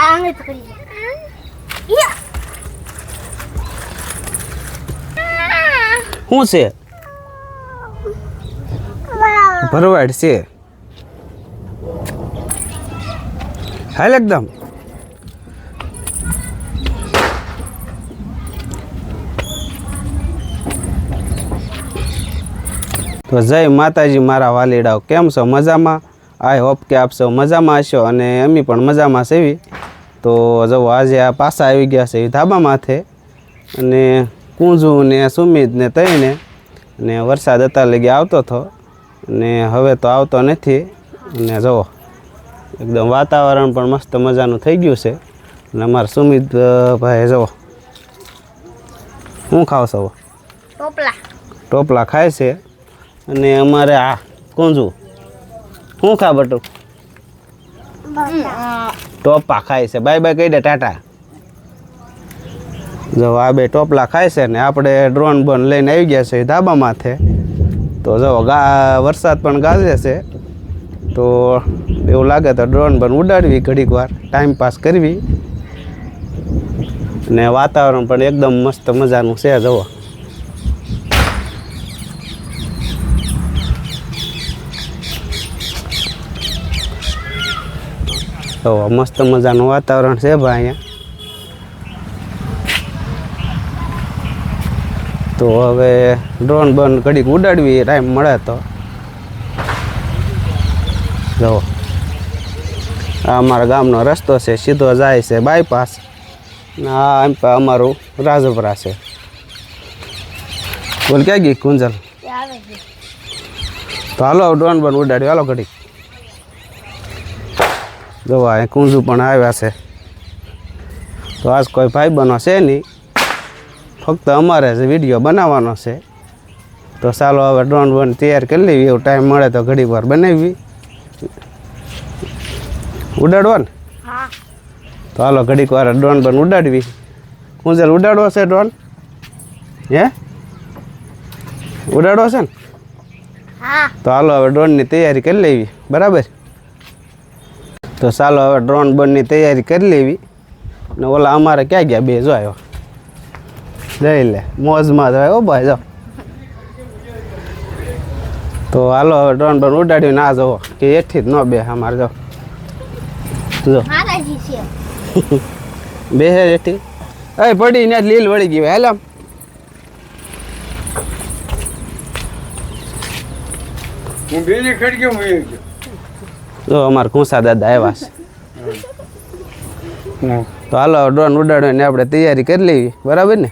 આંગળી પકડી લે યા શું છે? ભરવાડ છે. હાલ એકદમ. તો જય માતાજી, મારા વાલીડાઓ. કેમ છો? મજામાં? આઈ હોપ કે આપ સૌ મજામાં હશો અને અમે પણ મજામાં સેવી તો જો આજે આ પાસા આવી ગયા છે ધાબા માથે. અને કુંજુ ને સુમિત ને તઈને અને વરસાદ હતા લગી આવતો હતો. અને હવે તો આવતો નથી. અને જુઓ એકદમ વાતાવરણ પણ મસ્ત મજાનું થઈ ગયું છે. અને અમારા સુમિત ભાઈ જુઓ શું ખાવ છો? ટોપલા. ટોપલા ખાય છે. અને અમારે આ કુંજુ શું ખા બટુ ટોપા ખાય છે. બાય બાય કહી દે ટાટા. જો આ બે ટોપલા ખાય છે ને આપણે ડ્રોન બોન લઈને આવી ગયા છે ધાબા માથે. તો જો ગા વરસાદ પણ ગાજે છે. તો એવું લાગે તો ડ્રોન બોન ઉડાડવી ઘડીક વાર. ટાઈમ પાસ કરવી. ને વાતાવરણ પણ એકદમ મસ્ત મજાનું છે જુઓ. તો મસ્ત મજાનું વાતાવરણ છે ભાઈ અહીંયા. તો હવે ડ્રોન બન ઘડીક ઉડાડવી ટાઈમ મળે તો. જો. આ અમારા ગામનો રસ્તો છે સીધો જાય છે બાયપાસ આ એમ અમારું રાજપરા છે. બોલ ક્યાં ગઈ કુંજલ તો હાલો ડ્રોન બન ઉડાડ્યું. હાલો ઘડીક. જો આ કુંજુ પણ આવ્યા છે. તો આજ કોઈ ભાઈ બનો છે નહીં. ફક્ત અમારે જ વીડિયો બનાવવાનો છે. તો ચાલો હવે ડ્રોન બોન તૈયાર કરી લેવી. એવું ટાઈમ મળે તો ઘડીક વાર બનાવી. ઉડાડવો ને. તો હાલો ઘડીક વાર ડ્રોન બન ઉડાડવી. કુંજલ ઉડાડવો છે ડ્રોન હે? ઉડાડવો છે ને? તો હાલો હવે ડ્રોનની તૈયારી કરી લેવી. બરાબર? તો ચાલો હવે ડ્રોન બનની તૈયારી કરી લેવી. ને ઓલા અમારે ક્યાં ગયા? બે જો આવ્યો જઈ લે મોજમાં જાય ઓ ભાઈ જાઓ તો હાલો હવે ડ્રોન બન ઉડાડ્યું ના જવો કે એઠી જ ન બે અમારે જો. જો. બે હે એઠી. એ પડી ને લીલ વળી ગઈ હેલો. હું બેને ખડી ગયો હું જો અમારે કુંસા દાદા આવ્યા છે. તો હાલો ડ્રોન ઉડાડવાની આપણે તૈયારી કરી લેવી બરાબર ને?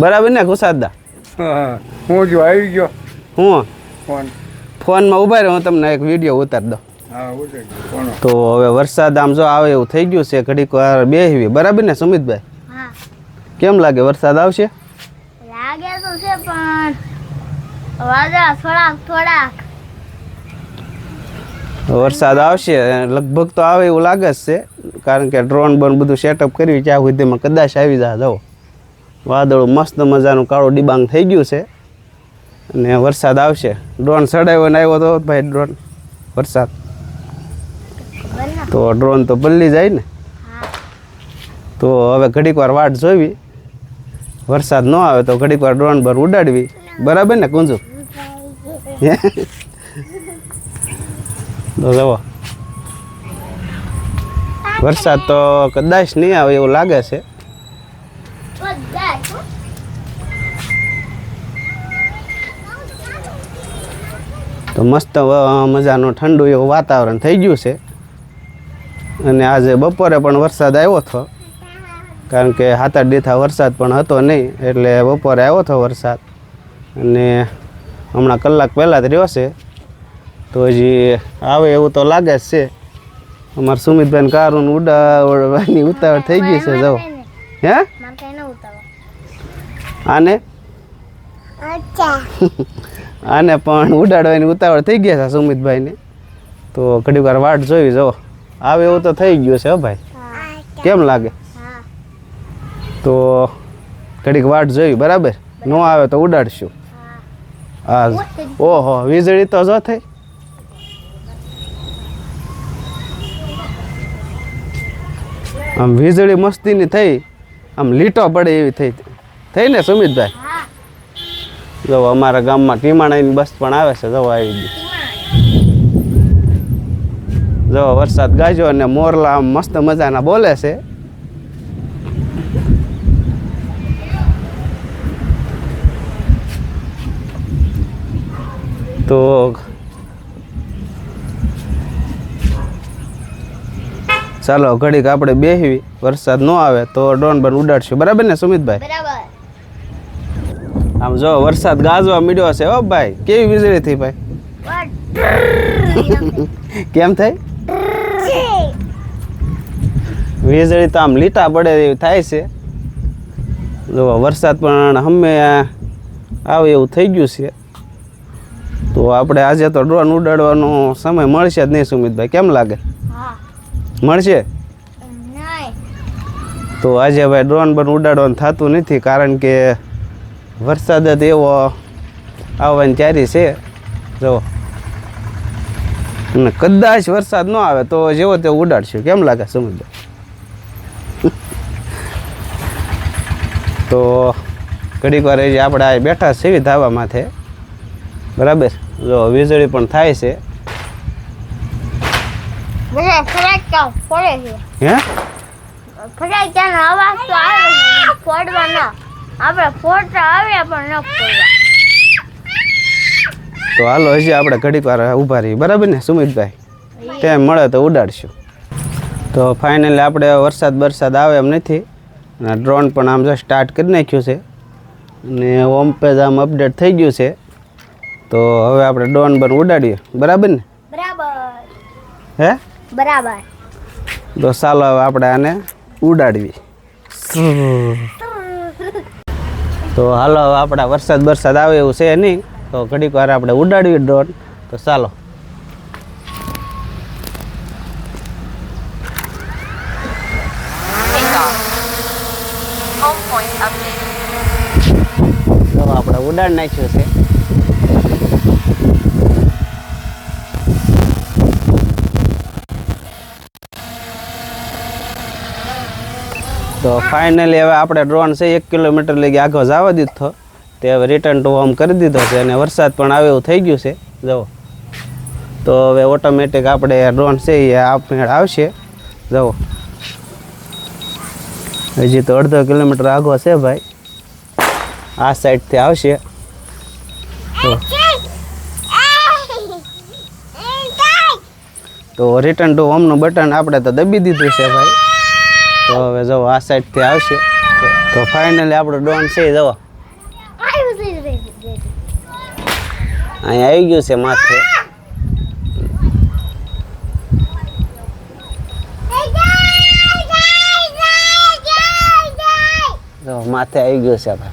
બરાબર ને કુસાદા હા હું? જો આવી ગયો હું ફોન ફોનમાં ઊભા રહ્યો હું તમને એક વીડિયો ઉતારી દઉં. તો હવે વરસાદ આમ જો આવે એવું થઈ ગયું છે ઘડીક વાર બેહવી. બરાબર ને સુમિતભાઈ? કેમ લાગે વરસાદ આવશે? લાગે તો છે પણ વાદળા થોડાક થોડાક. વરસાદ આવશે લગભગ તો આવે એવું લાગે જ છે. કારણ કે ડ્રોન બન બધું સેટઅપ કર્યું ત્યાં સુધીમાં કદાચ આવી જા જાઓ વાદળું મસ્ત મજાનું કાળું ડિબાંગ થઈ ગયું છે. અને વરસાદ આવશે. ડ્રોન ચડાવ્યો ને આવ્યો તો ભાઈ ડ્રોન વરસાદ. તો ડ્રોન તો બદલી જાય ને. તો હવે ઘડીક વાર વાટ જોવી. વરસાદ ન આવે તો ઘડીક વાર ડ્રોન પર ઉડાડવી. બરાબર ને કુંજુ? તો જવો. વરસાદ તો કદાચ નહીં આવે એવું લાગે છે. તો મસ્ત મજાનું ઠંડુ એવું વાતાવરણ થઈ ગયું છે. અને આજે બપોરે પણ વરસાદ આવ્યો હતો. કારણ કે સાત આઠ વરસાદ પણ હતો નહીં, એટલે બપોરે આવ્યો હતો વરસાદ. અને હમણાં કલાક પહેલાં જ રહ્યો છે. તો હજી આવે એવું તો લાગે જ છે. અમારે સુમિતભાઈ કારું ઉડાવવાની ઉતાવળ થઈ ગઈ છે જવો હે? આને? આને પણ ઉડાડવાની ઉતાવળ થઈ ગયા છે સુમિતભાઈને. તો ઘડીક વાર વાટ જોઈ જવો આવે એવું તો થઈ ગયું છે, હો ભાઈ. કેમ લાગે? તો ઘડીક વાટ જોઈ, બરાબર? ન આવે તો ઉડાડશું. હા. ઓહો, વીજળી તો જો થઈ. આમ વીજળી મસ્તીની થઈ, આમ લીટો પડે એવી થઈ. થઈ ને સુમિતભાઈ? જો અમારા ગામમાં ટીમાણાની બસ પણ આવે છે, જો આવી ગઈ. જો વરસાદ ગાજો અને મોરલા આમ મસ્ત મજાના બોલે છે. તો ચાલો ઘડીક આપણે બેહવી વરસાદ ન આવે તો ડ્રોન બન ઉડાડશું. બરાબર ને સુમિતભાઈ? આમ જો વરસાદ ગાજવા મળ્યો છે ઓ ભાઈ. કેવી વીજળી થઈ ભાઈ? કેમ થઈ વીજળી તો આમ લીટા પડે એવી થાય છે. જો વરસાદ પણ હમે આવે એવું થઈ ગયું છે. તો આપણે આજે તો ડ્રોન ઉડાડવાનો સમય મળશે જ નહીં સુમિતભાઈ. કેમ લાગે? મળશે? તો આજે હવે ડ્રોન પર ઉડાડવાનું થતું નથી કારણ કે વરસાદ જ એવો આવવાની તૈયારી છે. જો. અને કદાચ વરસાદ ન આવે તો જેવો તેવો ઉડાડશે. કેમ લાગે સમુદ્ર? તો ઘડીક વાર આપણે આ બેઠા સેવી ધાબા માથે. બરાબર? જો વીજળી પણ થાય છે. બધા ફટાકડા ફોડે છે. હે? ફટાકડાનો અવાજ તો આવે છે ફોડવા ના આપણે ફોડતા આવ્યા પણ ન ફોડવા. તો હાલો હજી આપણે ઘડીક વાર ઊભા રહીએ. બરાબર ને સુમિતભાઈ? ટાઈમ મળે તો ઉડાડશું. તો ફાઇનલી આપણે વરસાદ બરસાદ આવે એમ નથી. અને ડ્રોન પણ આમ જો સ્ટાર્ટ કરી નાખ્યું છે. અને હોમ પેજ આમ અપડેટ થઈ ગયું છે. તો હવે આપણે ડ્રોન પર ઉડાડીએ. બરાબર ને? બરાબર. હે? બરાબર. તો ચાલો હવે આપણે આને ઉડાડવી. તો હાલો હવે આપણા વરસાદ બરસાદ આવે એવું છે નહીં તો ઘડીક વાર આપણે ઉડાડવી ડ્રોન તો ચાલો આપણે ઉડાડ નાખ્યું છે. તો ફાઇનલી હવે આપણે ડ્રોન છે એક કિલોમીટર લગી આગળ જવા દીધો તે હવે રિટર્ન ટુ હોમ કરી દીધો છે અને વરસાદ પણ આવે એવું થઈ ગયું છે જુઓ તો હવે ઓટોમેટિક આપણે ડ્રોન છે એ આપમેળ આવશે જુઓ હજી તો અડધો કિલોમીટર આગો છે ભાઈ આ સાઈડથી આવશે તો રિટર્ન ટુ હોમનું બટન આપણે તો દબી દીધું છે ભાઈ તો હવે જો આ સાઈડથી આવશે. તો- ફાઇનલી આપણો ડોન છે જો અહીંયા આવી ગયું છે માથે. માથે આવી ગયું છે ભાઈ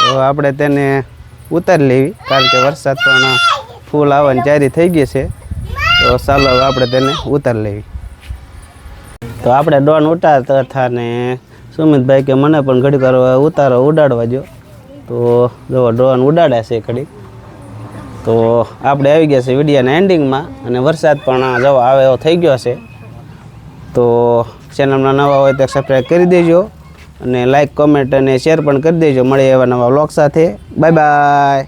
તો આપણે તેને ઉતારી લેવી, કારણ કે વરસાદ પણ ફૂલ આવવાની ચારી થઈ ગઈ છે. તો ચાલો આપણે તેને ઉતારી લેવી. તો આપણે ડોન ઉતારતા હતા ને સુમિતભાઈ કે મને પણ ઘડીક વાર ઉતારો ઉડાડવા જો તો જો ડ્રોન ઉડાડ્યા છે ઘડીક. તો આપણે આવી ગયા છે વિડીયાના એન્ડિંગમાં અને વરસાદ પણ જવા આવે એવો થઈ ગયો છે. તો ચેનલમાં નવા હોય તો સબસ્ક્રાઈબ કરી દેજો અને લાઇક કોમેન્ટ અને શેર પણ કરી દેજો. મળીએ એવા નવા વ્લોગ સાથે. Bye bye